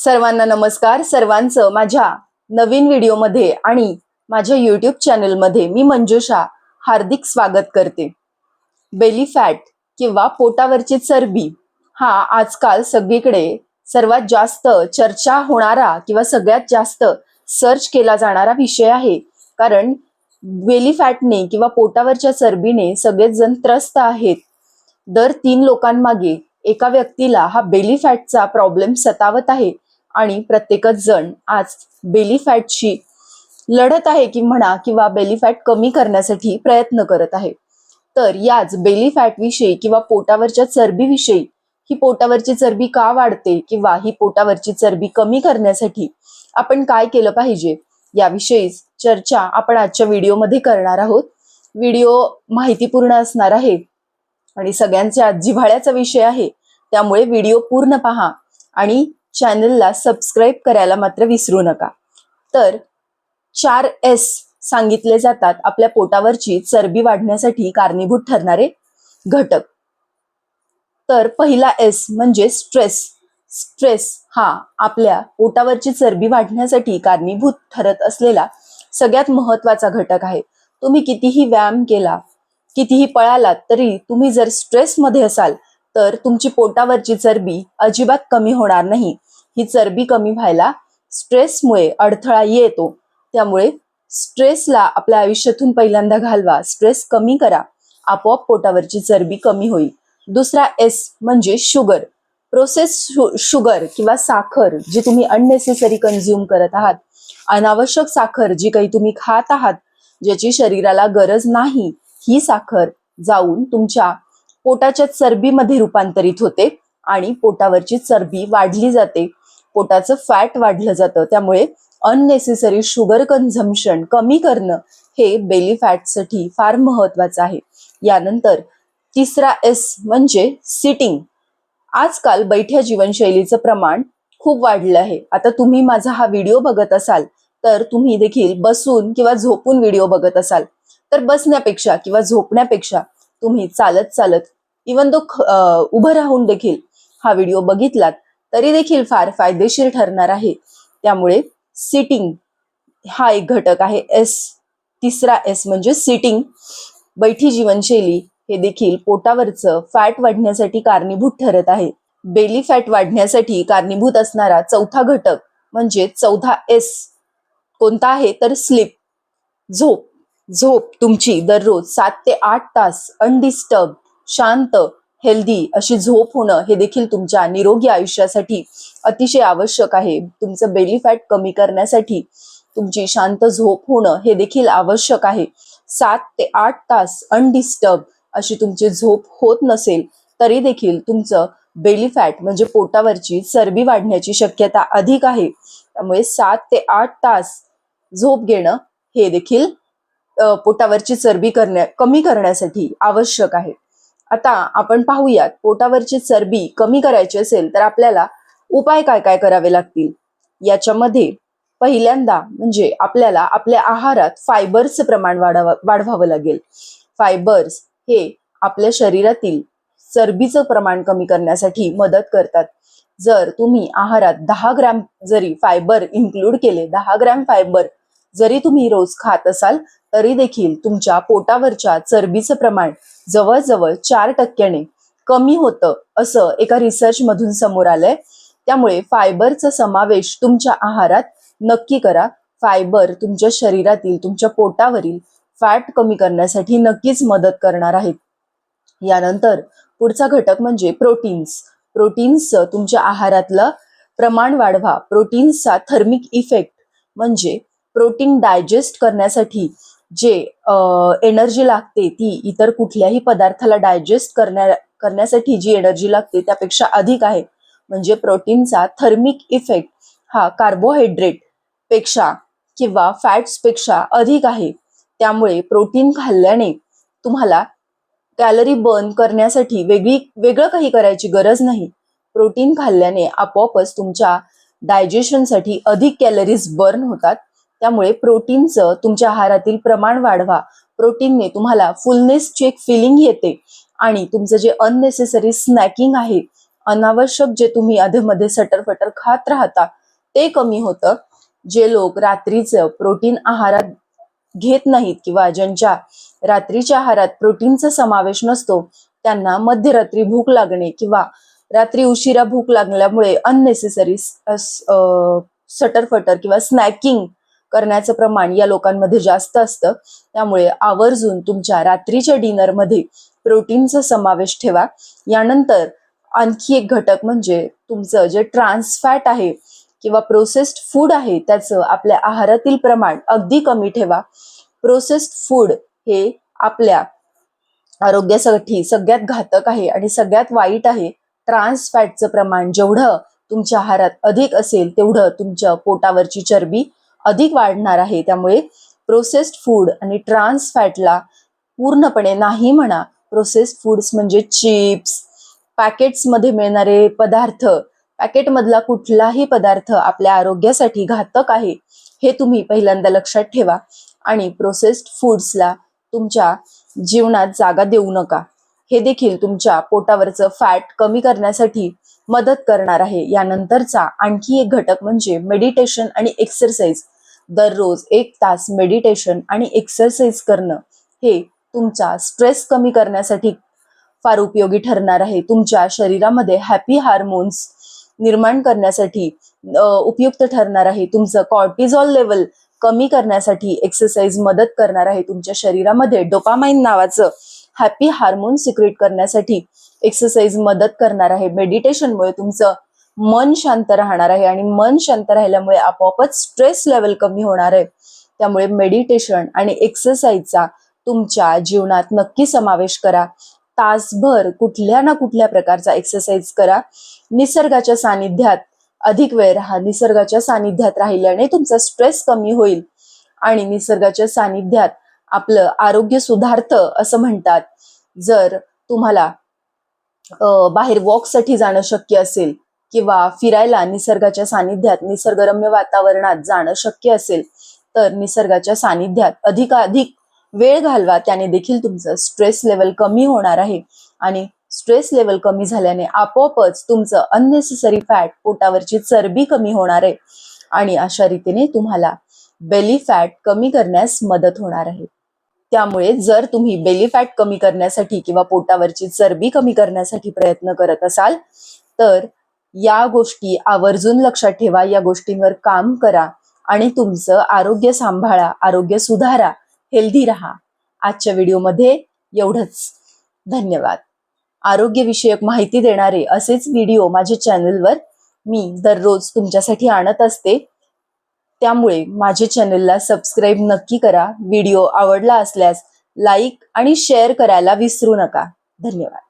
सर्वांना नमस्कार. सर्वांचं माझ्या नवीन व्हिडिओमध्ये आणि माझ्या युट्यूब चॅनलमध्ये मी मंजुषा हार्दिक स्वागत करते. बेली फॅट किंवा पोटावरची चरबी हा आजकाल सगळीकडे सर्वात जास्त चर्चा होणारा किंवा सगळ्यात जास्त सर्च केला जाणारा विषय आहे. कारण बेली फॅटने किंवा पोटावरच्या चरबीने सगळेच जण त्रस्त आहेत. दर तीन लोकांमागे एका व्यक्तीला हा बेली फॅटचा प्रॉब्लेम सतावत आहे. आणि प्रत्येकच जण आज बेली फॅटशी लढत आहे की म्हणा किंवा बेली फॅट कमी करण्यासाठी प्रयत्न करत आहे. तर याच बेली फॅट विषयी किंवा पोटावरच्या चरबीविषयी ही पोटावरची चरबी का वाढते किंवा ही पोटावरची चरबी कमी करण्यासाठी आपण काय केलं पाहिजे याविषयी चर्चा आपण आजच्या व्हिडिओमध्ये करणार आहोत. व्हिडिओ माहितीपूर्ण असणार आहे आणि सगळ्यांच्या जिव्हाळ्याचा विषय आहे त्यामुळे व्हिडिओ पूर्ण पहा आणि चॅनलला सबस्क्राईब करायला मात्र विसरू नका. तर चार एस सांगितले जातात आपल्या पोटावरची चरबी वाढण्यासाठी कारणीभूत ठरणारे घटक. तर पहिला एस म्हणजे स्ट्रेस. स्ट्रेस हा आपल्या पोटावरची चरबी वाढण्यासाठी कारणीभूत ठरत असलेला सगळ्यात महत्त्वाचा घटक आहे. तुम्ही कितीही व्यायाम केला कितीही पळालात तरी तुम्ही जर स्ट्रेसमध्ये असाल तर तुमची पोटावरची चरबी अजिबात कमी होणार नाही. ही चरबी कमी व्हायला स्ट्रेसमुळे अडथळा येतो. त्यामुळे स्ट्रेसला आपल्या आयुष्यातून पहिल्यांदा घालवा. स्ट्रेस कमी करा. आपोआप पोटावरची चरबी कमी होईल. दुसरा एस म्हणजे शुगर. प्रोसेस शुगर किंवा साखर जी तुम्ही अननेसेसरी कन्झ्युम करत आहात. अनावश्यक साखर जी काही तुम्ही खात आहात ज्याची शरीराला गरज नाही ही साखर जाऊन तुमच्या पोटाच्या चरबीमध्ये रूपांतरित होते आणि पोटावरची चरबी वाढली जाते. पोटाचं फॅट वाढलं जातं. त्यामुळे अननेसेसरी शुगर कन्झम्पशन कमी करणं हे बेली फॅटसाठी फार महत्वाचं आहे. यानंतर तिसरा एस म्हणजे सिटिंग आजकाल बैठ्या जीवनशैलीचं प्रमाण खूप वाढलं आहे. आता तुम्ही माझा हा व्हिडिओ बघत असाल तर तुम्ही देखील बसून किंवा झोपून व्हिडिओ बघत असाल. तर बसण्यापेक्षा किंवा झोपण्यापेक्षा तुम्ही चालत चालत इवन तो उभं राहून देखील हा व्हिडिओ बघितलात तरी देखील फार फायदेशीर ठरणार आहे. त्यामुळे सिटिंग हा एक घटक आहे. एस तिसरा एस म्हणजे सिटिंग बैठी जीवनशैली हे देखील पोटावरचं फॅट वाढण्यासाठी कारणीभूत ठरत आहे. बेली फॅट वाढण्यासाठी कारणीभूत असणारा चौथा घटक म्हणजे चौथा एस कोणता आहे? तर स्लीप झोप. झोप तुमची दररोज सात ते आठ तास अनडिस्टर्ब शांत हेल्दी अशी झोप होणं हे देखील तुमच्या निरोगी आयुष्यासाठी अतिशय आवश्यक आहे. तुमचं बेली फॅट कमी करण्यासाठी तुमची शांत झोप होणं हे देखील आवश्यक आहे. सात ते आठ तास अनडिस्टर्ब अशी तुमची झोप होत नसेल तरी देखील तुमचं बेली फॅट म्हणजे पोटावरची चरबी वाढण्याची शक्यता अधिक आहे. त्यामुळे सात ते आठ तास झोप घेणं हे देखील पोटावरची चरबी करण्या कमी करण्यासाठी आवश्यक आहे. आता आपण पाहूयात पोटावरची चरबी कमी करायची असेल तर आपल्याला उपाय काय काय करावे लागतील? याच्यामध्ये पहिल्यांदा म्हणजे आपल्याला आपल्या आहारात फायबर्सचं प्रमाण वाढवा वाढवावं लागेल. फायबर्स हे आपल्या शरीरातील चरबीचं प्रमाण कमी करण्यासाठी मदत करतात. जर तुम्ही आहारात दहा ग्रॅम जरी फायबर इन्क्लूड केले दहा ग्रॅम फायबर जरी तुम्ही रोज खात असाल तरी देखील तुमच्या पोटावरच्या चरबीचं प्रमाण जवळजवळ चार टक्क्याने कमी होतं असं एका रिसर्च मधून समोर आलंय. त्यामुळे फायबरचा समावेश तुमच्या आहारात नक्की करा. फायबर तुमच्या शरीरातील तुमच्या पोटावरील फॅट कमी करण्यासाठी नक्कीच मदत करणार आहेत. यानंतर पुढचा घटक म्हणजे प्रोटीन्स. प्रोटीन्स तुमच्या आहारातलं प्रमाण वाढवा. प्रोटीन्सचा थर्मिक इफेक्ट म्हणजे प्रोटीन डायजेस्ट करण्यासाठी जे एनर्जी लागते ती इतर कुठल्याही पदार्थाला डायजेस्ट करण्या करण्यासाठी जी एनर्जी लागते त्यापेक्षा अधिक आहे. म्हणजे प्रोटीनचा थर्मिक इफेक्ट हा कार्बोहायड्रेटपेक्षा किंवा फॅट्सपेक्षा अधिक आहे. त्यामुळे प्रोटीन खाल्ल्याने तुम्हाला कॅलरी बर्न करण्यासाठी वेगळी वेगळं काही करायची गरज नाही. प्रोटीन खाल्ल्याने आपोआपच तुमच्या डायजेशनसाठी अधिक कॅलरीज बर्न होतात. त्यामुळे प्रोटीनचं तुमच्या आहारातील प्रमाण वाढवा. प्रोटीनने तुम्हाला फुलनेसची एक फिलिंग येते. आणि तुमचं जे अननेसेसरी स्नॅकिंग आहे अनावश्यक जे तुम्ही अधेमध्ये सटरफटर खात राहता ते कमी होतं. जे लोक रात्रीचं प्रोटीन आहारात घेत नाहीत किंवा ज्यांच्या रात्रीच्या आहारात प्रोटीनचा समावेश नसतो त्यांना मध्यरात्री भूक लागणे किंवा रात्री उशिरा भूक लागल्यामुळे अननेसेसरी सटरफटर किंवा स्नॅकिंग करण्याचं प्रमाण या लोकांमध्ये जास्त असतं. त्यामुळे आवर्जून तुमच्या रात्रीच्या डिनरमध्ये प्रोटीनचा समावेश ठेवा. यानंतर आणखी एक घटक म्हणजे तुमचं जे ट्रान्स फॅट आहे किंवा प्रोसेस्ड फूड आहे त्याचं आपल्या आहारातील प्रमाण अगदी कमी ठेवा. प्रोसेस्ड फूड हे आपल्या आरोग्यासाठी सगळ्यात घातक आहे आणि सगळ्यात वाईट आहे. ट्रान्स फॅटचं प्रमाण जेवढं तुमच्या आहारात अधिक असेल तेवढं तुमच्या पोटावरची चरबी अधिक वाढणार आहे. त्यामुळे प्रोसेस्ड फूड आणि ट्रान्स फॅटला पूर्णपणे नाही म्हणा प्रोसेस्ड फूड्स म्हणजे चिप्स पॅकेट्समध्ये मिळणारे पदार्थ पॅकेटमधला कुठलाही पदार्थ आपल्या आरोग्यासाठी घातक आहे हे तुम्ही पहिल्यांदा लक्षात ठेवा. आणि प्रोसेस्ड फूड्सला तुमच्या जीवनात जागा देऊ नका. हे देखील तुमच्या पोटावरचं फॅट कमी करण्यासाठी मदत करणार आहे. यानंतरचा आणखी एक घटक म्हणजे मेडिटेशन आणि एक्सरसाइज दररोज एक तास मेडिटेशन आणि एक्सरसाइज करणं हे तुमचा स्ट्रेस कमी करण्यासाठी फार उपयोगी ठरणार आहे. तुमच्या शरीरामध्ये हॅपी हार्मोन्स निर्माण करण्यासाठी उपयुक्त ठरणार आहे. तुमचं कॉर्टिझॉल लेवल कमी करण्यासाठी एक्सरसाइज मदत करणार आहे. तुमच्या शरीरामध्ये डोपामाइन नावाचं हॅपी हार्मोन सिक्रेट करण्यासाठी एक्सरसाइज मदत करणार आहे. मेडिटेशनमुळे तुमचं मन शांत राहणार आहे आणि मन शांत राहिल्यामुळे आपोआपच स्ट्रेस लेवल कमी होणार आहे. त्यामुळे मेडिटेशन आणि एक्सरसाइजचा तुमच्या जीवनात नक्की समावेश करा. तासभर कुठल्या ना कुठल्या प्रकारचा एक्सरसाइज करा. निसर्गाच्या सानिध्यात अधिक वेळ राहा. निसर्गाच्या सानिध्यात राहिल्याने तुमचा स्ट्रेस कमी होईल. आणि निसर्गाच्या सानिध्यात आपलं आरोग्य सुधारतं असं म्हणतात. जर तुम्हाला बाहेर वॉकसाठी जाणं शक्य असेल किंवा फिरायला निसर्गाच्या सानिध्यात निसर्गरम्य वातावरणात जाणं शक्य असेल तर निसर्गाच्या सानिध्यात अधिकाधिक वेळ घालवा. त्याने देखील तुमचं स्ट्रेस लेवल कमी होणार आहे. आणि स्ट्रेस लेवल कमी झाल्याने आपोआपच तुमचं अननेसेसरी फॅट पोटावरची चरबी कमी होणार आहे. आणि अशा रीतीने तुम्हाला बेली फॅट कमी करण्यास मदत होणार आहे. त्यामुळे जर तुम्ही बेली फॅट कमी करण्यासाठी किंवा पोटावरची चरबी कमी करण्यासाठी प्रयत्न करत असाल तर या गोष्टी आवर्जून लक्षात ठेवा या गोष्टींवर काम करा आणि तुमचं आरोग्य सांभाळा आरोग्य सुधारा हेल्दी राहा. आजच्या व्हिडिओमध्ये एवढंच. धन्यवाद. आरोग्यविषयक माहिती देणारे असेच व्हिडिओ माझ्या चॅनलवर मी दररोज तुमच्यासाठी आणत असते. त्यामुळे माझ्या चॅनलला सबस्क्राईब नक्की करा. व्हिडिओ आवडला असल्यास लाईक आणि शेअर करायला विसरू नका. धन्यवाद.